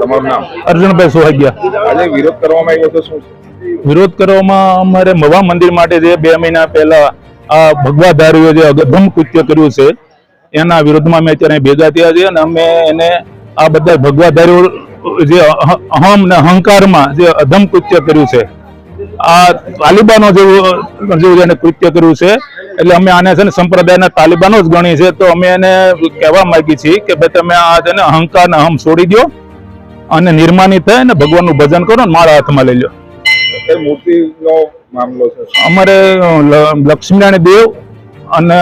તમારું નામ? અર્જુનભાઈ સોહાગિયા. આજે વિરોધ કરવામાં આવ્યો તો શું વિરોધ કરવામાં અમારે મવા મંદિર માટે જે બે મહિના પહેલા આ ભગવાધારીઓ જે અગધમ કૃત્ય કર્યું છે એના વિરોધમાં અમે અત્યારે ભેગા થયા છીએ અને અમે એને આ બધા ભગવાધારીઓ જે અહમ ને અહંકારમાં જે અધમ કૃત્ય કર્યું છે આ તાલિબાનો જેવું જેવું એને કૃત્ય કર્યું છે એટલે અમે આને છે ને સંપ્રદાયના તાલિબાનો જ ગણી છે તો અમે એને કહેવા માંગીએ છીએ કે ભાઈ તમે આ છે ને અહંકાર ને અહમ છોડી દો અને નિર્માની થાય ને ભગવાનનું ભજન કરો ને મારા હાથમાં લઈ લો. મૂર્તિનો મામલો છે. અમારે લક્ષ્મીનારાયણ દેવ અને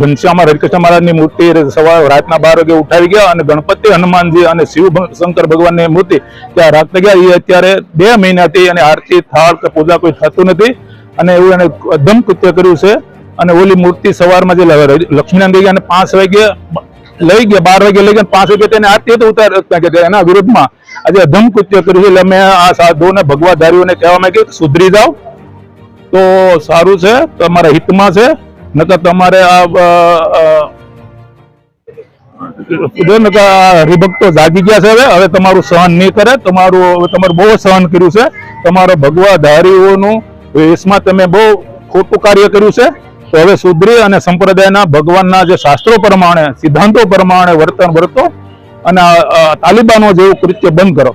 ઘનશ્યામ હરિકૃષ્ણ મહારાજની મૂર્તિ સવાર રાતના બાર વાગે ઉઠાવી ગયા અને ગણપતિ હનુમાનજી અને શિવ શંકર ભગવાનની મૂર્તિ ત્યાં રાખતા ગયા. એ અત્યારે બે મહિનાથી અને આરતી થાળ કે પૂજા કોઈ થતું નથી અને એવું એને અધમ કૃત્ય કર્યું છે. અને ઓલી મૂર્તિ સવારમાં જે લક્ષ્મીનારાયણ દેવી અને પાંચ વાગે લઈ ગયા, બાર વાગે લઈ ગયા, પાંચ વાગે તેને આરતી તો ઉતાર એના વિરુદ્ધમાં. આજે અધમ કૃત્ય કર્યું છે એટલે અમે આ સાધુઓને ભગવાધારીઓને કહેવા માંગીએ સુધરી જાઓ. તો સારું છે, તમારા હિતમાં છે, નકર તમારે આ આ હરિભક્તો જાગી ગયા છે હવે હવે તમારું સહન નહીં કરે, તમારું તમારું બહુ સહન કર્યું છે. તમારા ભગવાધારીઓનું વેશમાં તમે બહુ ખોટું કાર્ય કર્યું છે. તો હવે સુધરી અને સંપ્રદાયના ભગવાનના જે શાસ્ત્રો પ્રમાણે સિદ્ધાંતો પ્રમાણે વર્તન વર્તો અને તાલિબાનો જેવું કૃત્ય બંધ કરો.